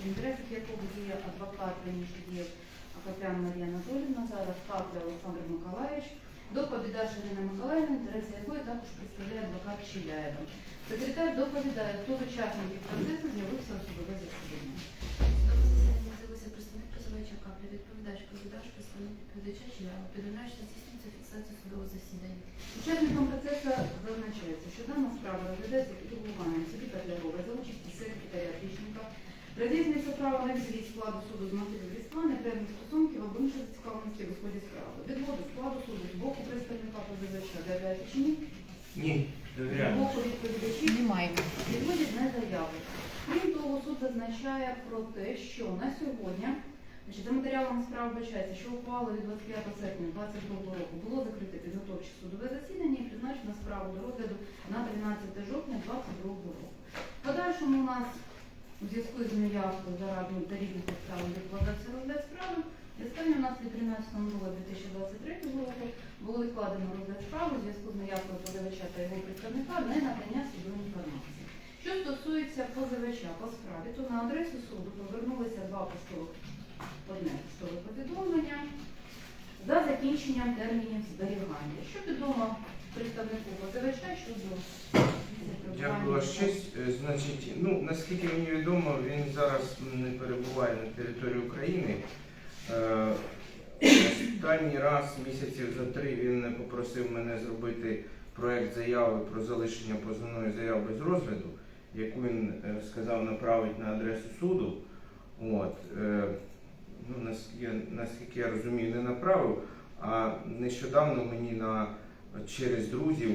в інтересах якого діє адвокат раніше діяв Акопян Марія Анатолівна, зараз Капля Олександр Миколаївич, доповідач Ірина Миколаївна, інтереси якої також представляє адвокат Чиляєва. Секретар доповідає, хто з учасників процесу з'явився у судове засідання. Капля, відповідач, позивач, представник відповідача Чилява. Повідомляю, здійснюється фіксація судового засідання. Процесу зазначається, що дана справа розглядається під головуванням судді Петлярова за участі секретаря Тищенка, Здійснюється право на відвід складу суду з мотивів різства, непевних стосунків або інших зацікавленості в ході справи. Відводу складу суду з боку представника позивача довіряєте чи ні? Ні, З боку відповідачів Немає. відводять не заяви. Крім того, суд зазначає про те, що на сьогодні значить, за матеріалами справи вбачається, що ухвала від 25 серпня 2022 року було закрите підготовче судове засідання і призначено справу до розгляду на 13 жовтня 2022 року. В подальшому у нас у зв'язку з неявкою заради та різних підставин відкладався розгляд справи. І останнє у нас від 13.02.2023 року було відкладено розгляд справи у зв'язку з неявкою позивача та його представника не надання судової інформації. Що стосується позивача по справі, то на адресу суду повернулися два поштових одне поштове повідомлення за закінченням термінів зберігання. Що відомо представнику позивача щодо Дякую честь. Е, Значить, ну наскільки мені відомо, він зараз не перебуває на території України. Е, Останній раз місяців за три він попросив мене зробити проект заяви про залишення позовної заяви без розгляду, яку він е, сказав направить на адресу суду. От, е, ну, наскільки, я- наскільки я розумію, не направив, а нещодавно мені на через друзів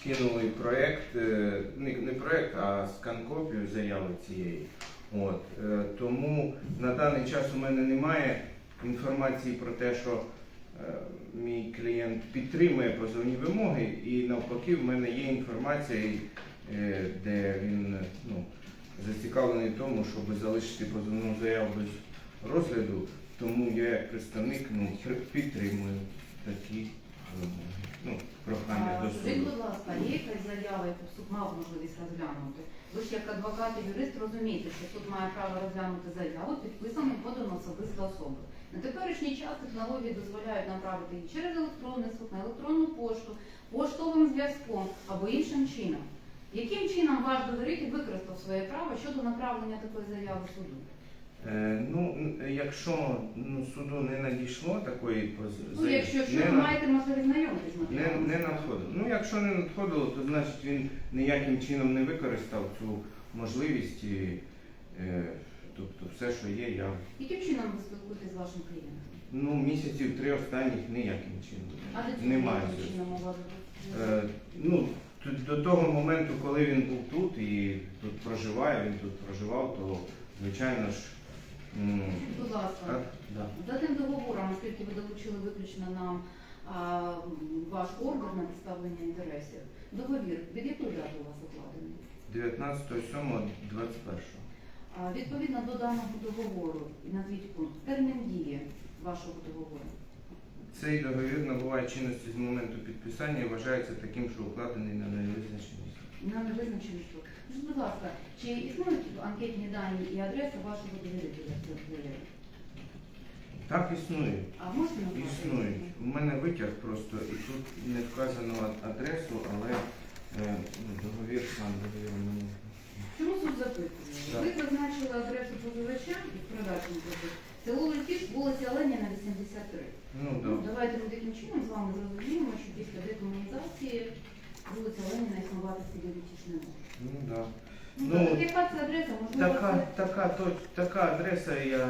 скинули проект, е, не, не проект, а скан-копію заяви цієї. От, е, тому на даний час у мене немає інформації про те, що е, мій клієнт підтримує позовні вимоги, і навпаки, в мене є інформація, де він ну, зацікавлений в тому, щоб залишити позовну заяву без розгляду. Тому я як представник ну, підтримую такі. Ну, прохання до Скажіть, будь ласка, є якась заява, яку суд мав можливість розглянути? Ви ж як адвокат і юрист розумієте, що суд має право розглянути заяву, підписану і подану особисто особою. На теперішній час технології дозволяють направити її через електронний суд, на електронну пошту, поштовим зв'язком або іншим чином. Яким чином ваш довіритель використав своє право щодо направлення такої заяви суду? Е, ну, якщо ну, суду не надійшло такої поз- Ну, якщо що, не ви на- маєте можливість знайомитись Не, не надходило. Ну, якщо не надходило, то значить він ніяким чином не використав цю можливість. І, е, тобто все, що є, я Яким чином ви спілкуєтесь з вашим клієнтом? ну, місяців три останніх ніяким чином. А Немає. Е, ну, до того моменту, коли він був тут і тут проживає, він тут проживав, то звичайно ж. Будь ласка, за тим договором, оскільки ви долучили виключно нам а, ваш ордер на представлення інтересів, договір від якої дати у вас укладений? 19.07.21. А, відповідно до даного договору, назвіть пункт, термін дії вашого договору. Цей договір набуває чинності з моменту підписання і вважається таким, що укладений на невизначеність. На невизначений строк. Скажіть, будь ласка, чи існують анкетні дані і адреса вашого довірителя? в? Так існує. А можете назвати? Існує. У мене витяг просто і тут не вказано адресу, але е, ну, договір сам договір у мене. Чому суд запитує? Ви зазначили адресу позивача і продажну позив. Село Летіш, вулиця Леніна, 83. Ну Ну, да. давайте ми таким чином з вами зрозуміємо, що після декомунізації вулиця Леніна існувати в не може. Ну да. Ну, Ну, яка це адреса? Можливо, Така, це... така, точ- така адреса я.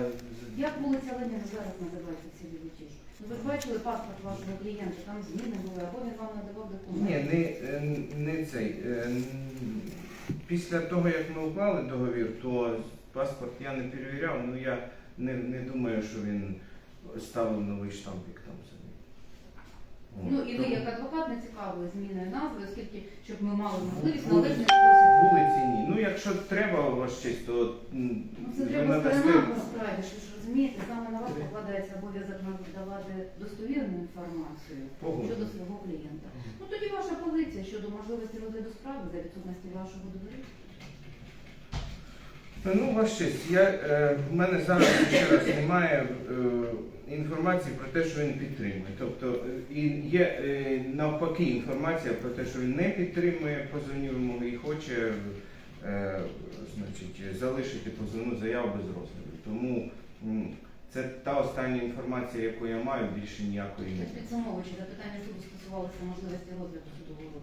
Як вулиця Леніна зараз називається в селі Летіш? Ну, ви ж бачили паспорт вашого клієнта, там зміни були, або він вам надавав документи. Ні, не, е, не цей. е, н- Після того, як ми уклали договір, то паспорт я не перевіряв, ну я не, не думаю, що він ставив новий штампик там собі. Ну і ви як адвокат не цікавили зміною назви, оскільки щоб ми мали можливість Вулиці- належний спосіб. Вулиці ні. Ну якщо треба ваш честь, то м, Ну, це ви треба надасте. сторона по справі, що ж розумієте, саме на вас покладається обов'язок надавати достовірну інформацію щодо свого клієнта. Ну тоді ваша позиція щодо можливості розгляду справи за відсутності вашого довіру. Ну, ваш честь, я, е, в мене зараз ще раз немає е, інформації про те, що він підтримує. Тобто е, і є е, навпаки інформація про те, що він не підтримує позовні вимоги і хоче е, значить, залишити позовну заяву без розгляду. Тому це та остання інформація, яку я маю, більше ніякої немає. Підсумовуючи, запитання суду стосувалося можливості розгляду судового.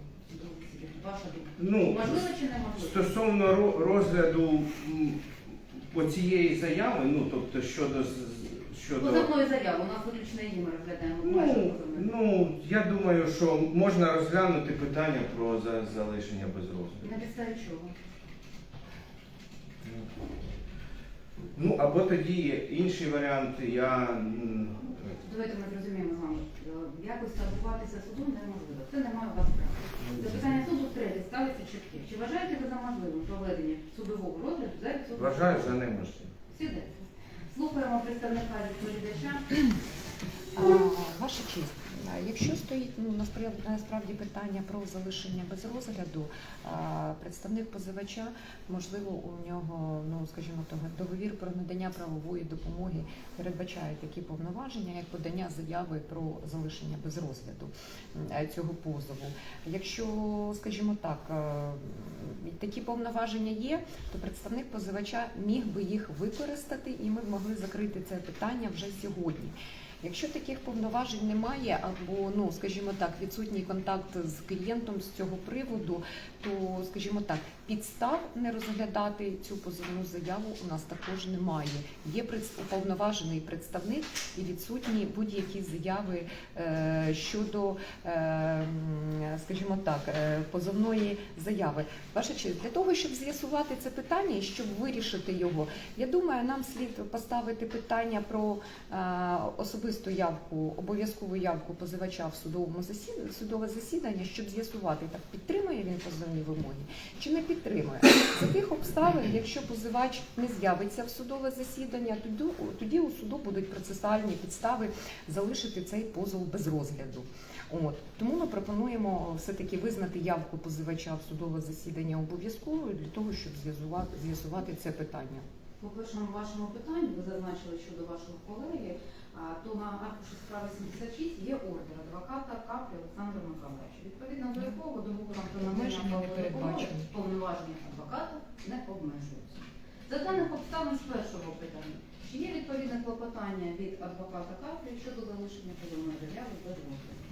Ваша думка? Ну, Можливо чи неможливо? Стосовно розгляду по цієї заяви, ну тобто щодо щодо Позовної заяви, у нас виключно її ми розглядаємо. Ну, ну я думаю, що можна розглянути питання про за- залишення без розгляду. На підставі чого? Ну або тоді є інший варіант. Я м, Давайте ми зрозуміємо з вами. е, Якось торгуватися судом неможливо. Це немає у вас права. Запитання суду втретє ставиться чітке. Чи вважаєте ви за можливим проведення судового розгляду за відсутністю? вважаю за неможливо. Сідайте. Слухаємо представника відповідача. А, Ваша честь, якщо стоїть ну, насправді, питання про залишення без розгляду, представник позивача, можливо, у нього, ну скажімо договір про надання правової допомоги передбачає такі повноваження, як подання заяви про залишення без розгляду цього позову. Якщо, скажімо так, е, такі повноваження є, то представник позивача міг би їх використати, і ми б могли закрити це питання вже сьогодні. Якщо таких повноважень немає, або ну скажімо так, відсутній контакт з клієнтом з цього приводу, то скажімо так, підстав не розглядати цю позовну заяву у нас також немає. Є уповноважений представник і відсутні будь-які заяви е, щодо, е, скажімо так, е, позовної заяви. Ваша честь, для того, щоб з'ясувати це питання і щоб вирішити його, я думаю, нам слід поставити питання про особисту явку, обов'язкову явку позивача в судовому засіданні, судове засідання, щоб з'ясувати, так підтримує він позовні вимоги чи не підтримує. За тих обставин, якщо позивач не з'явиться в судове засідання, тоді, у суду будуть процесуальні підстави залишити цей позов без розгляду. От тому ми пропонуємо все-таки визнати явку позивача в судове засідання обов'язковою для того, щоб з'ясувати це питання. По першому вашому питанню ви зазначили щодо вашого колеги, то на аркуші справи 76 є ордер адвоката Каплі Олександра Миколаївича, відповідно до якого договором про надання допомоги повноваження адвоката не обмежуються. За даних обставин з першого питання, чи є відповідне клопотання від адвоката Каплі щодо залишення позовної заяви без розгляду?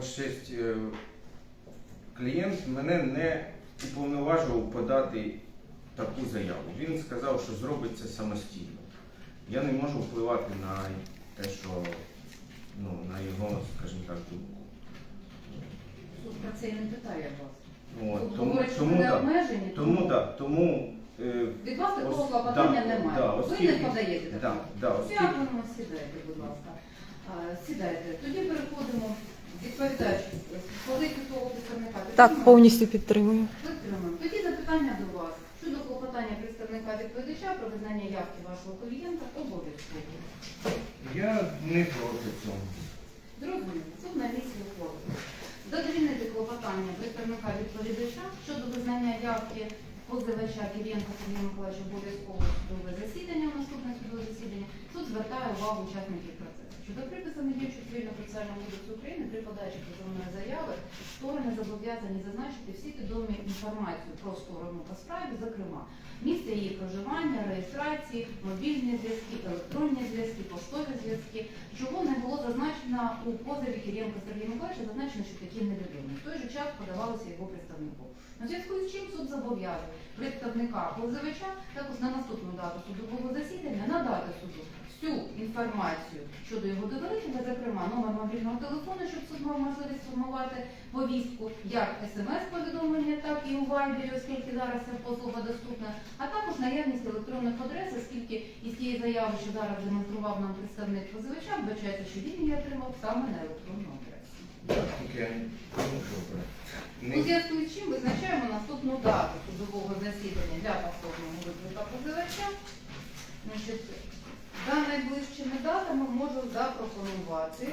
26 е, клієнт мене не уповноважував подати таку заяву. Він сказав, що зробить це самостійно. Я не можу впливати на те, що ну, на його, скажімо так, думку. Про це я не питає вас. Ну, тому, Говорить, тому, е, від вас такого ос- клопотання да, немає. да, Ви не подаєте да, такого. да, ну, оскільки- сідайте, будь ласка. А, Сідайте. Тоді переходимо відповідач позицію свого представника. Так, повністю підтримую. Підтримуємо. Тоді запитання до вас щодо клопотання представника відповідача про визнання явки вашого клієнта обов'язково. я не проти цього. Зрозуміло. Суд на місці ухвалив. Задовільнити клопотання представника відповідача щодо визнання явки позивача Кирієнка Сергія Миколаївича обов'язково судове засідання, наступне судове засідання. Суд звертає увагу учасників процесу. Щодо приписаних діючого цивільного процесуального кодексу України при подачі позовної заяви сторони зобов'язані зазначити всі відомі інформацію про сторону по справі, зокрема місце її проживання, реєстрації, мобільні зв'язки, електронні зв'язки, поштові зв'язки. Чого не зазначено у позові Киренко Сергія Миколаївича, зазначено, що такі невідомі. В той же час подавалося його представнику. На зв'язку з чим суд зобов'язує представника позивача також на наступну дату судового засідання надати суду всю інформацію щодо його довірителя, зокрема номер мобільного телефону, щоб суд мав можливість сформувати повістку, як смс-повідомлення, так і у Вайбері, оскільки зараз ця послуга доступна, а також наявність електронних адрес, оскільки із тієї заяви, що зараз демонстрував нам представник позивача, вбачається, що він її отримав саме на електронну адресу. У зв'язку з чим визначаємо наступну дату судового засідання для повторного виклика позивача. Значить, За найближчими датами можу запропонувати.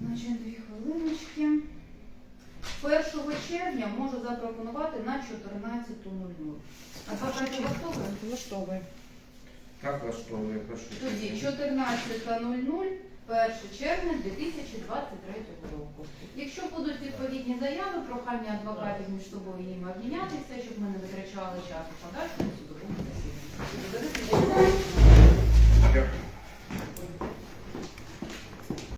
Значить, дві хвилиночки. 1 червня можу запропонувати на 14.00. Адвокатів влаштовує? Влаштовує. Так влаштовує, прошу. Тоді 14.00, 1 червня 2023 року. Якщо будуть відповідні заяви, прохання адвокатів між собою їм обмінятися, щоб ми не витрачали час у подальшому судовому засіданні. Дякую.